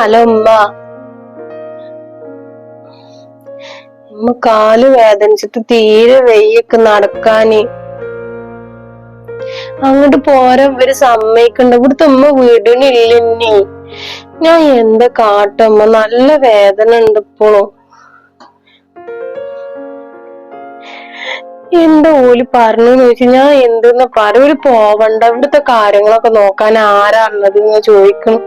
Hello ഉമ്മ ഉമ്മ കാൽ വേദനിച്ചിട്ട് തീരെ വെയ്യൊക്കെ നടക്കാന്. അങ്ങോട്ട് പോരാ ഇവർ സമ്മതിക്കണ്ട. ഇവിടുത്തെ ഉമ്മ വീടിനില്ലെന്നേ ഞാൻ എന്താ കാട്ടമ്മ നല്ല വേദന ഉണ്ട് ഇപ്പോഴും എന്താ ഓൽ പറഞ്ഞു ചോദിച്ചു ഞാൻ എന്തെന്ന് പറ? ഒരു പോവണ്ട. ഇവിടുത്തെ കാര്യങ്ങളൊക്കെ നോക്കാൻ ആരാ ഉള്ളത് എന്ന് ചോദിക്കണം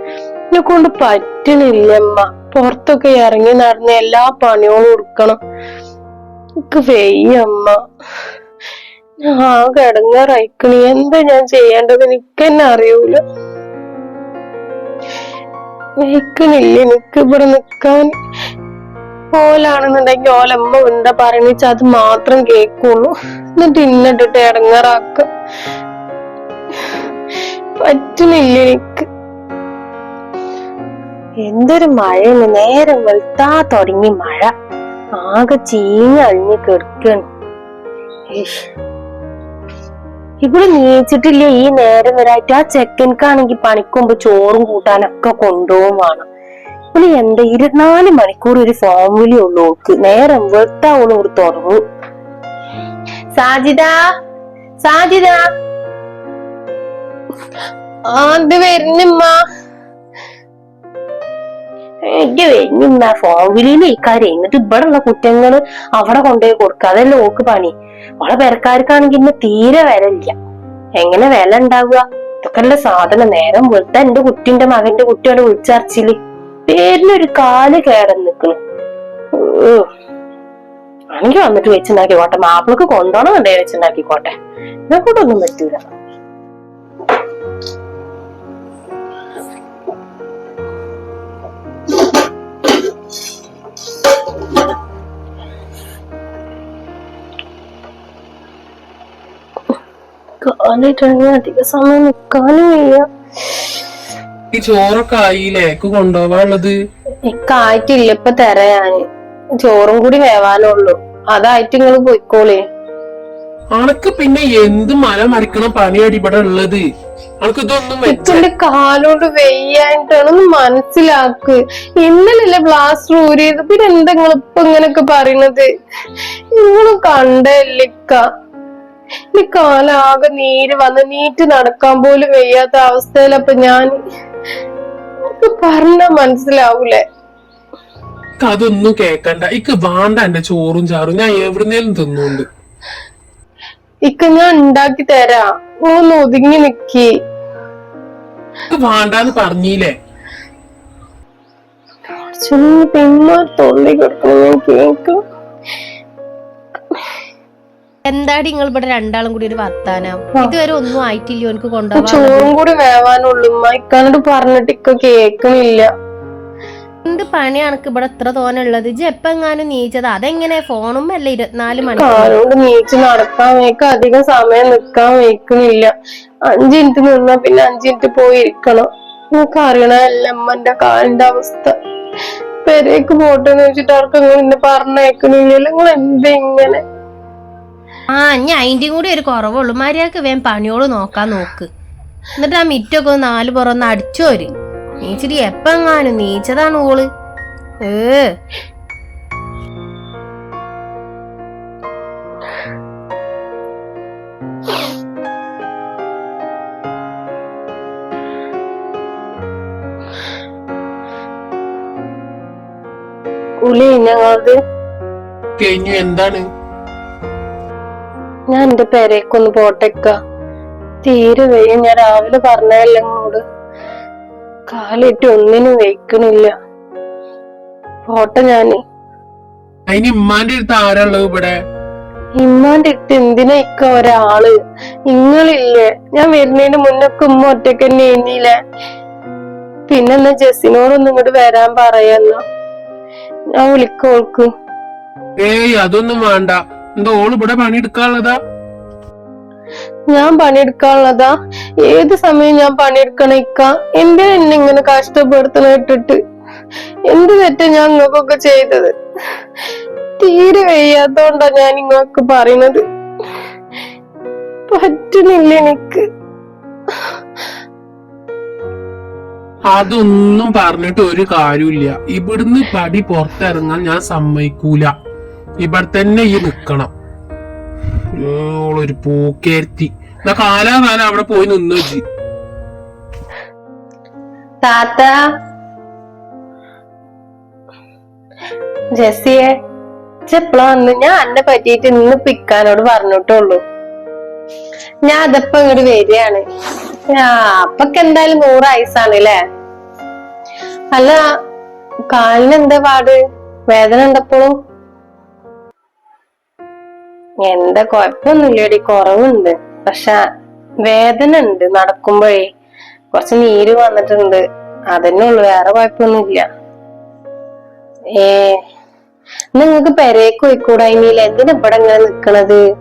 എന്നെ കൊണ്ട് പറ്റണില്ലമ്മ. പുറത്തൊക്കെ ഇറങ്ങി നടന്ന് എല്ലാ പണികളും കൊടുക്കണം എനിക്ക് വെയ്യമ്മ. ഞാൻ ആകെ ഇടങ്ങാറായിക്കണി. എന്താ ഞാൻ ചെയ്യേണ്ടത്? എനിക്ക് തന്നെ അറിയൂല. വെയ്ക്കണില്ല. എനിക്ക് ഇവിടെ നിക്കാൻ ഓലാണെന്നുണ്ടെങ്കിൽ ഓലമ്മ എന്താ പറയണിച്ച അത് മാത്രം കേക്കുള്ളൂ എന്നിട്ട് ഇന്നിട്ടിട്ട് ഇടങ്ങാറാക്ക. പറ്റുന്നില്ല എനിക്ക്. എന്തൊരു മഴയെന്ന് നേരം വെളുത്താ തുടങ്ങി മഴ. ആകെ ചീഞ്ഞ അഴിഞ്ഞു ഇഷ്. ഇവിടെ നീച്ചിട്ടില്ല ഈ നേരം വരായിട്ട്? ആ ചെക്കൻക്കാണെങ്കിൽ പണിക്കുമ്പോ ചോറും കൂട്ടാനൊക്കെ കൊണ്ടുപോകും വേണം. ഇവിടെ എന്താ ഇരുപത്തിനാല് മണിക്കൂർ ഒരു ഫോമിലി ഉള്ളു ഓക്ക് നേരം വെളുത്താ ഓൾ ഒരു തുറവ് സാജിദ. സാജിദ. ആ വരുന്നമ്മ എനിക്ക് വെഞ്ഞിന്ന ഫോം വിളിയിൽ ഇക്കാര്യം എന്നിട്ട് ഇവിടെ ഉള്ള കുറ്റങ്ങൾ അവിടെ കൊണ്ടുപോയി കൊടുക്കുക അതല്ലേ ഓക്ക് പണി. അവളെ പെരക്കാർക്കാണെങ്കിൽ ഇന്ന് തീരെ വില ഇല്ല എങ്ങനെ വില ഉണ്ടാവുക? ഇതൊക്കെ അല്ല സാധനം. നേരം വെളുത്ത എന്റെ കുട്ടിന്റെ മകന്റെ കുട്ടിയോട് വിളിച്ചറിച്ചിൽ പേരിനൊരു കാൽ കേടൻ നിക്കണു. ആണെങ്കിൽ വന്നിട്ട് വെച്ചുണ്ടാക്കിക്കോട്ടെ. മാപ്പിളക്ക് കൊണ്ടോണം കണ്ടേ വെച്ചുണ്ടാക്കിക്കോട്ടെ. ഇതൊക്കെ കൊണ്ടൊന്നും പറ്റൂല. കാലിട്ടാണെങ്കിൽ അധിക സമയം നിക്കാനും വയ്യ ഈ ചോറൊക്കെ ആയില്ലേ? കൊണ്ടുപോവാനുള്ളത് ഇക്കായിട്ടില്ല ഇപ്പൊ തരാന് ചോറും കൂടി വേവാനുള്ളൂ അതായിട്ട് നിങ്ങൾ പോയിക്കോളേ. അനക്ക് പിന്നെ എന്ത് മല മറിക്കണ പണി ഇവിടെ ഉള്ളത്? അനക്ക് ഇതൊന്നും വെച്ച ഇച്ചന്റെ കാലോണ്ട് വെയ്യായിട്ടാണ് ഒന്ന് മനസ്സിലാക്ക്. ഇന്നലല്ലേ ബ്ലാസ്റ്റർ ഊരിയത്. പിന്നെ എന്താ നിങ്ങൾ ഇപ്പൊ ഇങ്ങനൊക്കെ പറയണത്? നിങ്ങളും കണ്ടല്ലിക്ക ഈ കാലാകെ നീര് വന്ന് നീറ്റ് നടക്കാൻ പോലും വയ്യാത്ത അവസ്ഥയിലപ്പൊ ഞാൻ പറഞ്ഞ മനസ്സിലാവൂലേ? എനിക്ക് അതൊന്നും കേക്കണ്ട. ഇക്ക് വേണ്ട എന്റെ ചോറും ചാറും. ഞാൻ എവിടുന്നേലും തിന്നുണ്ട്. ഇക്ക ഞാൻ ഉണ്ടാക്കി തരാ. ഒന്ന് ഒതുങ്ങി നിക്കി. എനിക്ക് വേണ്ടാന്ന് പറഞ്ഞില്ലേ? പിന്നെ തൊള്ളി കൊടുക്കണം. ഞാൻ എന്താടി നിങ്ങൾ ഇവിടെ രണ്ടാളും കൂടി ഒരു വർത്താനം? ഇതുവരെ ഒന്നും ആയിട്ടില്ല എനിക്ക് കൊണ്ടുപോവാൻ ചോറും കൂടി വേവാനുള്ളൂ. ഇക്കാനോട് പറഞ്ഞിട്ട് ഇക്ക കേക്കണില്ല എന്ത് പണിയാണ് ഇവിടെ ഇത്ര തോന്നുള്ളത് ഇജ്ജ് എപ്പെങ്ങാനും നീച്ചത്? അതെങ്ങനെ? ഫോണും അല്ല ഇരുപത്തിനാല് മണിക്കൂർ. നീച്ച് നടക്കാൻ വേക്ക് അധികം സമയം നിക്കാൻ വേക്കുന്നില്ല അഞ്ചു മിനിറ്റ് നിന്നാ പിന്നെ അഞ്ചു മിനിറ്റ് പോയി ഇരിക്കണം. നമുക്ക് അറിയണല്ല അമ്മന്റെ കാലിന്റെ അവസ്ഥ. പെരേക്ക് പോട്ടെന്ന് വെച്ചിട്ട് അവർക്ക് നിങ്ങൾ എന്നെ പറഞ്ഞേക്കണില്ലല്ലോ നിങ്ങൾ എന്താ ഇങ്ങനെ ആ ഞാൻ അതിന്റെയും കൂടി ഒരു കുറവുള്ളൂ. മര്യാദയ്ക്ക് വേം പണിയോട് നോക്കാൻ നോക്ക്. എന്നിട്ട് ആ മിറ്റൊക്കെ ഒന്ന് നാല് പുറന്ന് അടിച്ചോര് നീച്ചിട്ട് എപ്പെങ്ങാനും നീച്ചതാണ് ഓൾ. ഏ. കുളി ഞങ്ങളത് കഴിഞ്ഞു. എന്താണ്? ഞാൻ എന്റെ പേരേക്കൊന്ന് പോട്ടേക്ക. തീരെ വെയ്യ ഞാൻ രാവിലെ പറഞ്ഞതല്ല ഇങ്ങോട് കാലിട്ട് ഒന്നിനും വെയ്ക്കണില്ല. പോട്ടെ ഞാൻ. അതിന് ഇമ്മാന്റെ അടുത്ത് ആരാളുള്ളത് ഇവിടെ? ഇമ്മാന്റെ അടുത്ത് എന്തിനാ ഇക്ക ഒരാൾ? നിങ്ങളില്ലേ? ഞാൻ വരുന്നതിന് മുന്നൊക്കെ ഉമ്മ ഒറ്റയ്ക്ക് തന്നെ എണ്ണിയില്ലേ പിന്നെന്നാ ജെസ്സിനോടൊന്നും ഇങ്ങോട്ട് വരാൻ പറയാന്നോ ഞാൻ വിളിക്കോൾക്ക്. ഏയ് അതൊന്നും വേണ്ട. എന്താ ഓൾ ഇവിടെ പണിയെടുക്കാനുള്ളതാ? ഞാൻ പണിയെടുക്കാനുള്ളതാ? ഏത് സമയം ഞാൻ പണിയെടുക്കണ ഇക്ക? എന്തിനാ എന്നെ ഇങ്ങനെ കഷ്ടപ്പെടുത്തണ ഇട്ടിട്ട്? എന്ത് തെറ്റാ ഞാൻ നിങ്ങൾക്കൊക്കെ ചെയ്തത്? തീരെ വയ്യാത്തോണ്ടാ ഞാൻ ഇങ്ങൊക്കെ പറയണത്. പറ്റുന്നില്ല എനിക്ക്. അതൊന്നും പറഞ്ഞിട്ട് ഒരു കാര്യമില്ല ഇവിടുന്ന് പടി പുറത്തിറങ്ങാൻ ഞാൻ സമ്മതിക്കൂല. ഇവിടെ തന്നെ ഈ നിക്കണം. ഒരു പൂക്കേർത്തി കാലാകാലം അവിടെ പോയി നിന്ന് വെച്ച് താത്ത. ജെസ്സിയെ. ചെപ്പളാ വന്ന്? ഞാൻ അന്നെ പറ്റിയിട്ട് ഇന്ന് പിക്കാനോട് പറഞ്ഞിട്ടുള്ളൂ ഞാൻ അതപ്പോ ഇങ്ങോട്ട് വരികയാണ്. അപ്പൊക്കെ എന്തായാലും നൂറ് ഐസാണ് അല്ലേ അല്ല കാലിന് എന്താ പാട്? വേദന ഉണ്ടപ്പോഴും? എന്താ കൊഴപ്പൊന്നുമില്ലടി കുറവുണ്ട്. പക്ഷെ വേദന ഉണ്ട് നടക്കുമ്പോഴേ. കുറച്ച് നീര് വന്നിട്ടുണ്ട്. അതന്നെ ഉള്ളു വേറെ കുഴപ്പമൊന്നുമില്ല. ഏ നിങ്ങക്ക് പെരേക്ക് പോയിക്കൂടാ ഇനിയില്ല. എന്തിനാ ഇവിടെ ഇങ്ങനെ നിക്കണത്?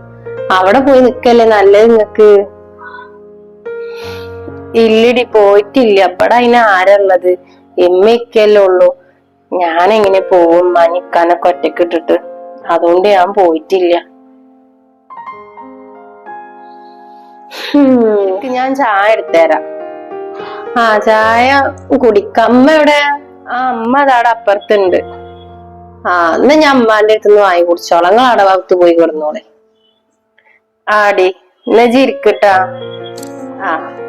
അവിടെ പോയി നിക്കല്ലേ നല്ലത് നിങ്ങക്ക് ഇല്ലടി പോയിട്ടില്ല. ഇവിടെ അതിന് ആരുള്ളത് എമ്മയ്ക്കല്ലേ ഉള്ളൂ. ഞാൻ എങ്ങനെ പോവും? മനിക്കാനൊക്കെ ഒറ്റക്കിട്ടിട്ട് അതുകൊണ്ട് ഞാൻ പോയിട്ടില്ല. ഞാൻ ചായ എടുത്തുതരാം ആ ചായ കുടിക്കാം. അമ്മ എവിടെ? ആ അമ്മ അതാടെ അപ്പുറത്തുണ്ട്. ആ എന്നാ ഞാൻ അമ്മാന്റെ അടുത്ത് നിന്ന് വാങ്ങി കുടിച്ചോളാം. നിങ്ങൾ ആടെ ഭാഗത്ത് പോയി കിടന്നോളെ. ആടി എന്നാ ജീരിക്കട്ടാ ആ.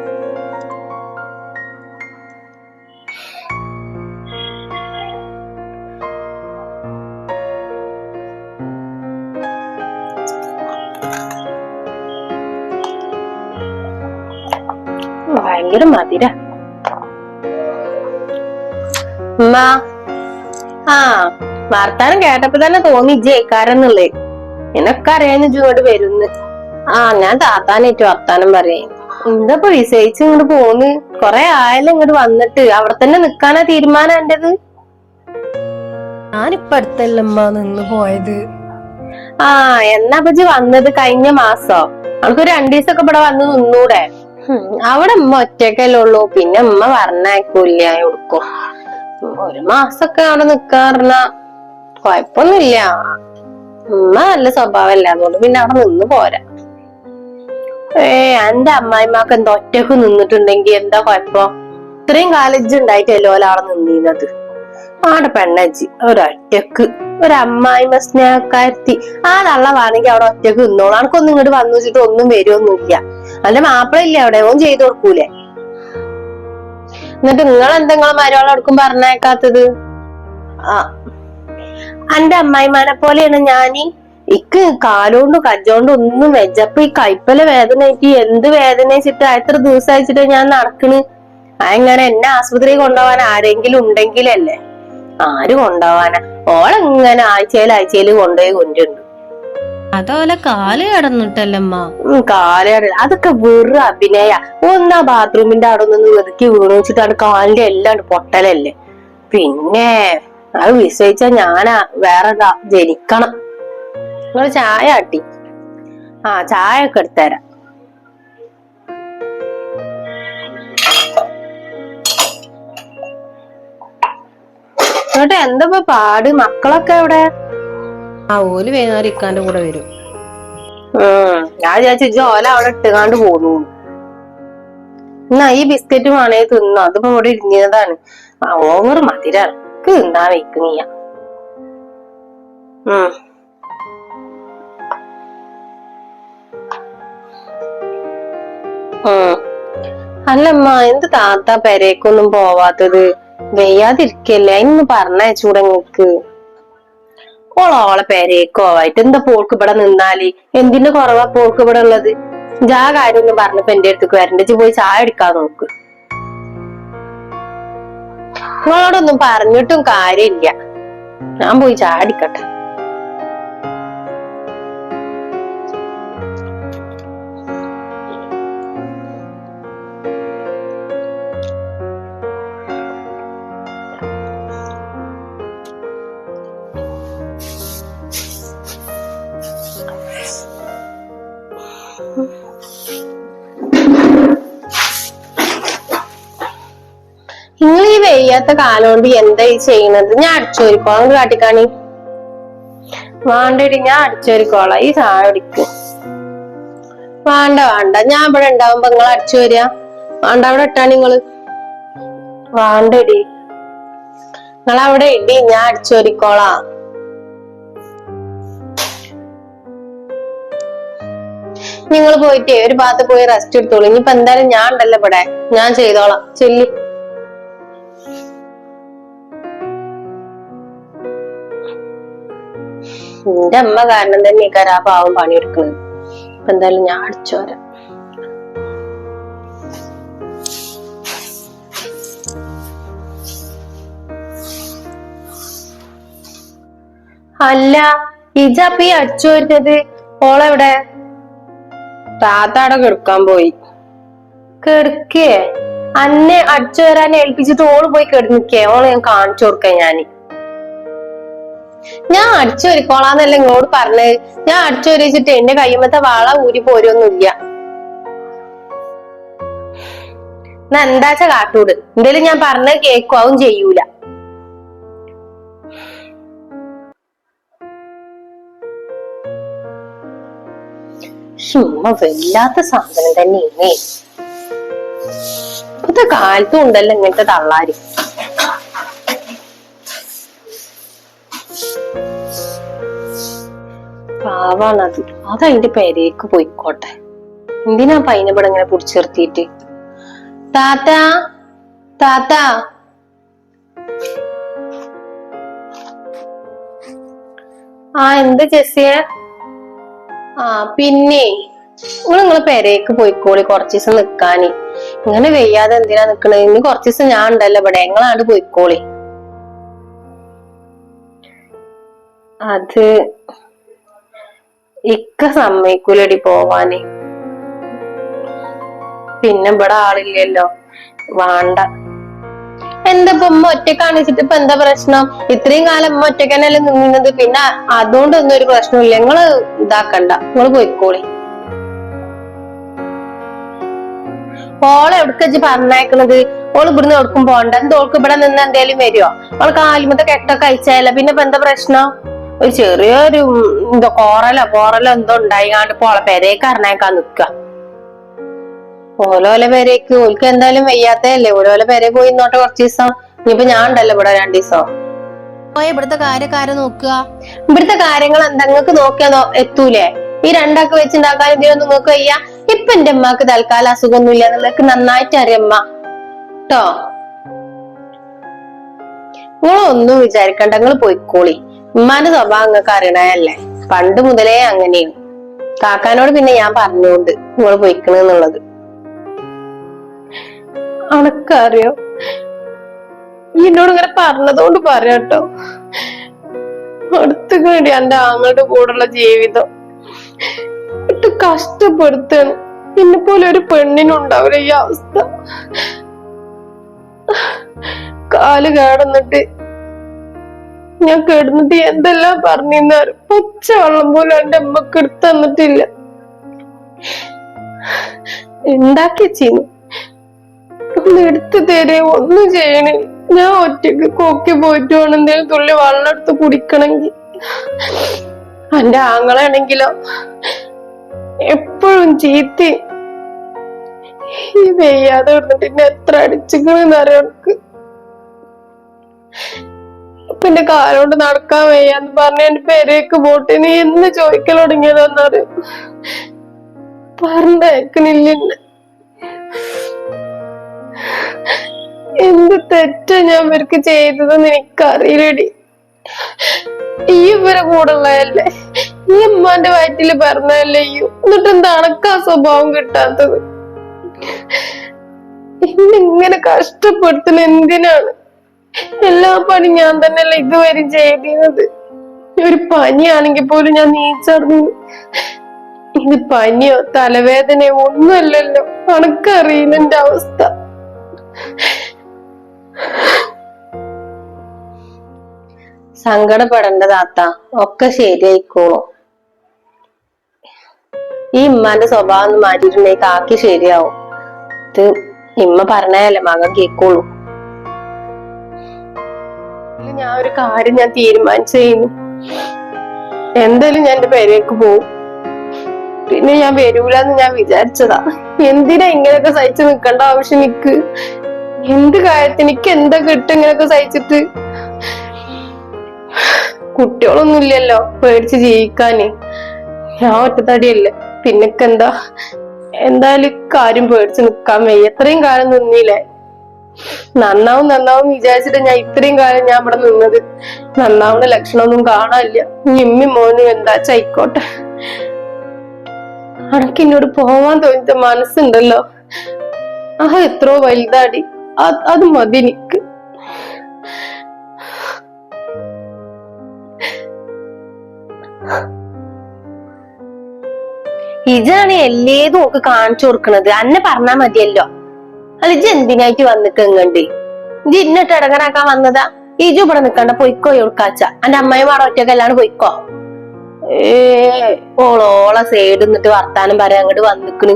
ഭയങ്കര മധുര. ആ വർത്താനം കേട്ടപ്പോ തന്നെ തോന്നി ജയിക്കാരെന്നുള്ളേ എന്നൊക്കെ അറിയാന്ന് ഇങ്ങോട്ട് വരുന്ന്. ആ ഞാൻ താത്താനായിട്ട് വർത്താനം പറയും. എന്താപ്പൊ വിസയിച്ച് ഇങ്ങോട്ട് പോന്ന്? കൊറേ ആയാലും ഇങ്ങോട്ട് വന്നിട്ട്. അവിടെ തന്നെ നിക്കാനാ തീരുമാനം എന്റേത്? ഞാനിപ്പ അടുത്തല്ലമ്മ നിന്ന് പോയത്. ആ എന്നാ പറ്റി വന്നത് കഴിഞ്ഞ മാസോ? അവൾക്ക് രണ്ടു ദിവസമൊക്കെ ഇവിടെ വന്ന് നിന്നൂടെ? അവിടെ ഉമ്മ ഒറ്റക്കല്ലേ ഉള്ളൂ. പിന്നെ ഉമ്മ പറഞ്ഞയക്കൂല്ല കൊടുക്കും. ഒരു മാസൊക്കെ അവിടെ നിക്കാറില്ല. കൊഴപ്പൊന്നുമില്ല ഉമ്മ നല്ല സ്വഭാവമല്ല അതുകൊണ്ട് പിന്നെ അവിടെ നിന്ന് പോരാ. ഏ എന്റെ അമ്മായിമാക്ക് എന്താ ഒറ്റയ്ക്ക് നിന്നിട്ടുണ്ടെങ്കി എന്താ കൊഴപ്പം? ഇത്രയും കാലേജ് ഉണ്ടായിട്ടല്ലോ ഓല അവിടെ നിന്നിരുന്നത് ആടെ പെണ്ണച്ചി ഒരൊറ്റക്ക്. ഒരമ്മായിമ സ്നേഹക്കാരത്തി. ആ തള്ളവാണെങ്കിൽ അവിടെ ഒറ്റയ്ക്ക് നിന്നോളൂ. അനക്കൊന്നും ഇങ്ങോട്ട് വന്നു വെച്ചിട്ട് ഒന്നും വരുമൊന്നുമില്ല അല്ല മാപ്പിളയില്ലേ അവിടെ? ഓൻ ചെയ്തു കൊടുക്കൂലേ? എന്നിട്ട് നിങ്ങൾ എന്തെങ്കിലും മരോളം എടുക്കും പറഞ്ഞേക്കാത്തത് ആ. എന്റെ അമ്മായിമാനെ പോലെയാണ് ഞാൻ. ഇക്ക് കാലോണ്ട് കജ്ജോണ്ട് ഒന്നും വെച്ചപ്പോ ഈ കൈപ്പല വേദന. ആയിട്ട് എന്ത് വേദന വെച്ചിട്ട് എത്ര ദിവസം അയച്ചിട്ട് ഞാൻ നടക്കണ്? അങ്ങനെ എന്നെ ആശുപത്രി കൊണ്ടുപോകാൻ ആരെങ്കിലും ഉണ്ടെങ്കിലല്ലേ? ആര് കൊണ്ടുപോവാനാ ഓളെങ്ങനെ ആഴ്ചയിൽ ആഴ്ചയിൽ കൊണ്ടുപോയി കൊണ്ടുണ്ട് അതോലെ കാൽ കിടന്നിട്ടല്ലമ്മ? കാലയുടെ അതൊക്കെ വെറു അഭിനയ. ഒന്നാ ബാത്റൂമിന്റെ അവിടെ നിന്ന് വെതുക്കി വീണു വെച്ചിട്ടാണ് കാലിന്റെ എല്ലാം പൊട്ടലല്ലേ. പിന്നെ അത് വിശ്വസിച്ച ഞാനാ വേറെ ജനിക്കണം. നിങ്ങൾ ചായ ആട്ടി ആ ചായ ഒക്കെ എടുത്തുതരാം എന്നിട്ട് എന്താ പാട്? മക്കളൊക്കെ അവിടെ ആ ഓൽ വൈകുന്നേരം ഇക്കാന്റെ കൂടെ വരും. ഞാൻ വിചാരിച്ചു ഓല അവിടെ ഇട്ടുകാണ്ട് പോന്നു. എന്നാ ഈ ബിസ്ക്കറ്റ് വേണേ തിന്നു? അതിപ്പോ ഇവിടെ ഇരിഞ്ഞതാണ്. ഓവർ മധുരാണ് തിന്നാ വെക്കുന്നില്ല ഉം. അല്ലമ്മ എന്ത് താത്ത പെരേക്കൊന്നും പോവാത്തത്? വെയ്യാതിരിക്കല്ലേ? ഇന്ന് പറഞ്ഞേ ചൂടങ്ങൾക്ക് ഓളോളെ പേരേക്കോ ആയിട്ട് എന്താ പോൾക്ക് ഇവിടെ നിന്നാൽ? എന്തിന്റെ കുറവാ പോൾക്ക് ഇവിടെ ഉള്ളത്? ജാ കാര്യം ഒന്നും പറഞ്ഞപ്പോ എന്റെ അടുത്തേക്ക് വരണ്ട. പോയി ചായ എടുക്കാൻ നോക്ക്. നിങ്ങളോടൊന്നും പറഞ്ഞിട്ടും കാര്യമില്ല. ഞാൻ പോയി ചായ അടിക്കട്ടെ വെയ്യാത്ത കാലം കൊണ്ട് എന്താ ഈ ചെയ്യണത് ഞാൻ അടിച്ചോരിക്കോളാം കാട്ടിക്കാണി. വേണ്ടടി ഞാൻ അടിച്ചോരിക്കോളാം. ഈ ചായ കുടിക്ക്. വേണ്ട വേണ്ട. ഞാൻ ഇവിടെ ഉണ്ടാവുമ്പോ നിങ്ങൾ അടിച്ചു വരിക വേണ്ട അവിടെ ഇട്ടാ നിങ്ങൾ നിങ്ങൾ അവിടെ ഇടി ഞാൻ അടിച്ചോരിക്കോളാം. നിങ്ങൾ പോയിട്ടേ ഒരു ഭാഗത്ത് പോയി റെസ്റ്റ് എടുത്തോളൂ. ഇനിയിപ്പോ എന്തായാലും ഞാൻ ഉണ്ടല്ലോ ഇവിടെ. ഞാൻ ചെയ്തോളാം. ചെല്ലി. എന്റെ അമ്മ കാരണം തന്നെ ആ പാവം പണിയെടുക്കുന്നത്. അപ്പൊ എന്തായാലും ഞാൻ അടിച്ചു വരാം. അല്ല ഇജാപ്പി അടിച്ചു വരുന്നത്? ഓളെവിടെ? താത്താടെ കെടുക്കാൻ പോയി. കെടുക്കേ? അന്നെ അടിച്ചു വരാൻ ഏൽപ്പിച്ചിട്ട് ഓൾ പോയി കെടുന്നിക്കേ ഓളെ ഞാൻ കാണിച്ചു കൊടുക്കേ ഞാൻ. ഞാൻ അടിച്ചു ഒരുക്കോളാന്നല്ല ഇങ്ങോട്ട് പറഞ്ഞത് ഞാൻ അടിച്ചു ഒരുച്ചിട്ട് എന്റെ കയ്യുമ്പത്തെ വാള ഊരി പോരൊന്നുമില്ല. എന്നാ എന്താച്ച കാട്ടൂട്? എന്തേലും ഞാൻ പറഞ്ഞ കേക്കുവാവും ചെയ്യൂല. വല്ലാത്ത സാധനം തന്നെ ഇന്നേ. ഇപ്പത്തെ കാലത്തും ഉണ്ടല്ലോ ഇങ്ങനത്തെ തള്ളാര്. പാവാണത്. അതതിന്റെ പേരേക്ക് പോയിക്കോട്ടെ. എന്തിനാ പൈനപ്പടം ഇങ്ങനെ പിടിച്ചു നിർത്തിയിട്ട് താത്ത. ആ എന്ത് ജെസ്സിയെ? ആ പിന്നെ നിങ്ങൾ നിങ്ങളെ പെരേക്ക് പോയിക്കോളി കുറച്ച് ദിവസം നിക്കാന്. ഇങ്ങനെ വെയ്യാതെ എന്തിനാ നിക്കണേ? ഇനി കുറച്ച് ദിവസം ഞാൻ ഉണ്ടല്ലോ ഇവിടെ. ഞങ്ങളാണ്ട് പോയിക്കോളി. അത് ഇക്ക സമ്മതിക്കൂലടി പോവാന്. പിന്നെ ഇവിടെ ആളില്ലല്ലോ. വേണ്ട. എന്താ ഇപ്പൊ ഉമ്മ ഒറ്റക്കാണ് വെച്ചിട്ട് ഇപ്പൊ എന്താ പ്രശ്നം? ഇത്രയും കാലം ഉമ്മ ഒറ്റക്കനല്ലേ നിന്നത്. പിന്നെ അതുകൊണ്ടൊന്നും ഒരു പ്രശ്നമില്ല നിങ്ങൾ ഇതാക്കണ്ട. നിങ്ങൾ പോയിക്കോളി. ഓളെ എവിടെ വെച്ച് പറഞ്ഞേക്കണത് ഓൾ ഇവിടുന്ന് എവിടക്കും പോണ്ട. എന്തോൾക്ക് ഇവിടെ നിന്ന് എന്തേലും വരുമോ ഓൾക്ക് ആലുമത്തെ കെട്ടൊക്കെ അയച്ചാല പിന്നെ ഇപ്പൊ എന്താ പ്രശ്നം? ഒരു ചെറിയൊരു എന്തോ കോറലോ കോറലോ എന്തോ ഉണ്ടായിക്കാണ്ട് പോളെ പെരേക്ക് അറിഞ്ഞേക്കാൻ നിക്ക. ഓലോലെ പെരേക്ക് ഓൽക്ക് എന്തായാലും വയ്യാത്തല്ലേ ഓലോലെ പെരേ പോയി ഇന്നോട്ട് കുറച്ച് ദിവസം. ഇനിയിപ്പോ ഞാൻ ഉണ്ടല്ലോ ഇവിടെ രണ്ടു ദിവസം. ഇവിടുത്തെ കാര്യക്കാരെ നോക്കുക? ഇവിടുത്തെ കാര്യങ്ങൾ എന്താ? നിങ്ങൾക്ക് നോക്കിയാ എത്തൂലേ? ഈ രണ്ടാക്ക് വെച്ചുണ്ടാക്കാൻ ഇതിനൊന്നും നിങ്ങൾക്ക് വയ്യ? ഇപ്പൊ എന്റെ അമ്മയ്ക്ക് തൽക്കാലം അസുഖമൊന്നുമില്ല നിങ്ങൾക്ക് നന്നായിട്ട് അറിയമ്മ കേട്ടോ നിങ്ങളൊന്നും വിചാരിക്കണ്ട. നിങ്ങൾ പോയിക്കോളി. ഉമ്മാന്റെ സ്വഭാവം നിങ്ങൾക്ക് അറിയണല്ലേ പണ്ട് മുതലേ അങ്ങനെയാണ്. കാക്കാനോട് പിന്നെ ഞാൻ പറഞ്ഞുകൊണ്ട് നിങ്ങൾ പോയിക്കണെന്നുള്ളത് അണക്കറിയോ ഈ എന്നോട് ഇങ്ങനെ പറഞ്ഞതുകൊണ്ട് പറയാട്ടോ. അടുത്തു വേണ്ടി എന്റെ ആങ്ങളുടെ കൂടെയുള്ള ജീവിതം ഇട്ട് കഷ്ടപ്പെടുത്താണ്. എന്നെ പോലെ ഒരു പെണ്ണിനുണ്ടാവില്ല ഈ അവസ്ഥ. കാൽ കേടന്നിട്ട് ഞാൻ കിടന്നിട്ട് എന്തെല്ലാം പറഞ്ഞിരുന്നാரு പച്ച വെള്ളം പോലും എന്റെ അമ്മയ്ക്ക് എടുത്ത് തന്നിട്ടില്ല. ഉണ്ടാക്കി ചെയ്യുന്നു ഒന്ന് എടുത്തു തരേ ഒന്നും ചെയ്യണേ. ഞാൻ ഒറ്റയ്ക്ക് കൊക്കി പോയിട്ട് വേണം എന്തെങ്കിലും തുള്ളി വെള്ളം എടുത്ത് കുടിക്കണമെങ്കിൽ. എന്റെ ആങ്ങളാണെങ്കിലോ? എപ്പോഴും ചീത്തി. ഈ വെയ്യാതെ എന്നെ എത്ര അടിച്ചിക്കണെന്ന് അറിയാം എന്റെ കാലോണ്ട് നടക്കാൻ വയ്യാന്ന് പറഞ്ഞ എന്റെ പേരേക്ക് ബോട്ടിന് എന്ന് ചോദിക്കൽ തുടങ്ങിയതെന്നറി പറഞ്ഞേക്കണില്ല എന്ത് തെറ്റാ ഞാൻ ഇവർക്ക് ചെയ്തതെന്ന് എനിക്കറിയില്ലടി. ഈ ഇവരെ കൂടുള്ളതല്ലേ ഈ അമ്മാന്റെ വയറ്റിൽ പറഞ്ഞതല്ലേ അയ്യോ എന്നിട്ട് എന്താണ് അണക്കാ സ്വഭാവം കിട്ടാത്തത്? ഇന്നിങ്ങനെ കഷ്ടപ്പെടുത്തുന്ന എന്തിനാണ്? പണി ഞാൻ തന്നെയല്ല ഇതുവരെ ചെയ്തിരുന്നത്? ഒരു പനിയാണെങ്കിൽ പോലും ഞാൻ നീച്ചറിഞ്ഞു. ഇത് പനിയോ തലവേദനയോ ഒന്നുമല്ലല്ലോ. അണക്കറിയില്ല എന്റെ അവസ്ഥ. സങ്കടപ്പെടേണ്ട താത്ത. ഒക്കെ ശരിയായിക്കോളും ഈ ഇമ്മാന്റെ സ്വഭാവം ഒന്ന് മാറ്റിയിട്ടുണ്ടെങ്കിൽ കാക്കി ശരിയാവും. ഇത് ഇമ്മ പറഞ്ഞാലേ മകൻ കേക്കോളൂ ഞാൻ ഒരു കാര്യം ഞാൻ തീരുമാനിച്ചു എന്തായാലും ഞാൻ എന്റെ പേരേക്ക് പോവും. പിന്നെ ഞാൻ വരൂലെന്ന് ഞാൻ വിചാരിച്ചതാ. എന്തിനാ ഇങ്ങനെയൊക്കെ സഹിച്ചു നിൽക്കേണ്ട ആവശ്യം നിക്ക് എന്ത് കാര്യത്തിന് എനിക്ക് എന്താ കിട്ടും ഇങ്ങനൊക്കെ സഹിച്ചിട്ട്? കുട്ടികളൊന്നും ഇല്ലല്ലോ പേടിച്ച് ജീവിക്കാന്. ഞാൻ ഒറ്റത്തടിയല്ലേ. എന്താ എന്തായാലും കാര്യം പേടിച്ച് നിക്കാൻ വയ്യ. എത്രയും കാലം നിന്നില്ലേ? നന്നാവും നന്നാവും വിചാരിച്ചിട്ട് ഞാൻ ഇത്രയും കാലം ഞാൻ ഇവിടെ നിന്നത്. നന്നാവുന്ന ലക്ഷണമൊന്നും കാണാനില്ല. ഇമ്മി മോനും എന്താ ചായിക്കോട്ടെ അനക്ക് എന്നോട് പോവാൻ തോന്നിയ മനസ്സുണ്ടല്ലോ. ആ എത്രയോ വലുതാടി. അത് മതി എനിക്ക്. ഇതാണ് എല്ലേതും ഒക്കെ കാണിച്ചു കൊടുക്കണത്. അന്നെ പറഞ്ഞാ മതിയല്ലോ. അല്ല ഇജ് എന്തിനായിട്ട് വന്നിട്ട് എങ്ങണ്ട് ഇജ് ഇന്നിട്ട് ഇടങ്ങനാക്കാൻ വന്നതാ? ഇജു ഇവിടെ നിക്കണ്ട പൊയ്ക്കോ എവിടുക്കാച്ച എന്റെ അമ്മയും ഒറ്റക്കല്ലാണ് പൊയ്ക്കോ. ഏ ഓളോള സൈഡ് നിന്നിട്ട് വർത്താനം പറയാൻ അങ്ങോട്ട് വന്നിക്കണ്.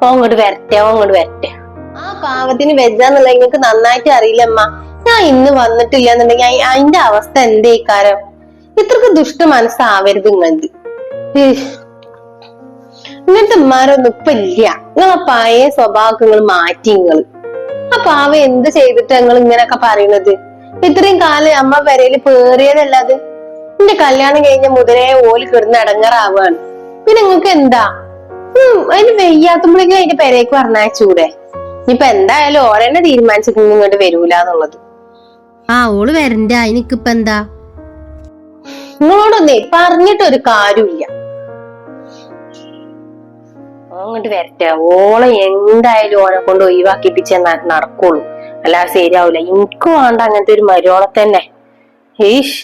ഓ അങ്ങോട്ട് വരട്ടെ ഓ അങ്ങോട്ട് വരട്ടെ. ആ പാവത്തിന് വെജാന്നുള്ള നിങ്ങൾക്ക് നന്നായിട്ട് അറിയില്ലമ്മ ഞാൻ ഇന്ന് വന്നിട്ടില്ല എന്നുണ്ടെങ്കിൽ അതിന്റെ അവസ്ഥ എന്തേക്കാരം ഇത്രക്ക് ദുഷ്ട മനസ്സാവരുത് ഏഹ്. ഇങ്ങനത്തെ ഉമ്മാരൊന്നും ഇപ്പൊ ഇല്ല. നിങ്ങളെ പഴയ സ്വഭാവങ്ങൾ മാറ്റി നിങ്ങൾ ആ പാവ എന്ത് ചെയ്തിട്ട് നിങ്ങൾ ഇങ്ങനൊക്കെ പറയണത്? ഇത്രയും കാലം അമ്മ വരയിൽ പേറിയതല്ലാത് എന്റെ കല്യാണം കഴിഞ്ഞ മുതലേ ഓൽ കിടന്ന് ഇടങ്ങറാവാണ് പിന്നെ നിങ്ങൾക്ക് എന്താ? അതിന് വെയ്യാത്തുമ്പോഴേക്കും അതിന്റെ പെരേക്ക് പറഞ്ഞയച്ചൂടെ ഇനിയിപ്പൊ എന്തായാലും ഓരെന്നെ തീരുമാനിച്ചിട്ട് ഇങ്ങോട്ട് വരൂല എന്നുള്ളത്. ആ ഓൾ വരണ്ട. എനിക്കിപ്പ എന്താ? നിങ്ങളോടൊന്നേ പറഞ്ഞിട്ടൊരു കാര്യമില്ല അങ്ങോട്ട് വരട്ടെ. ഓളെ എന്തായാലും ഓനെ കൊണ്ട് ഒഴിവാക്കിപ്പിച്ചേ നടക്കുള്ളൂ. അല്ലാതെ ശരിയാവൂല. എനിക്ക് വേണ്ട അങ്ങനത്തെ ഒരു മരുവോളെ തന്നെ. ഏഷ്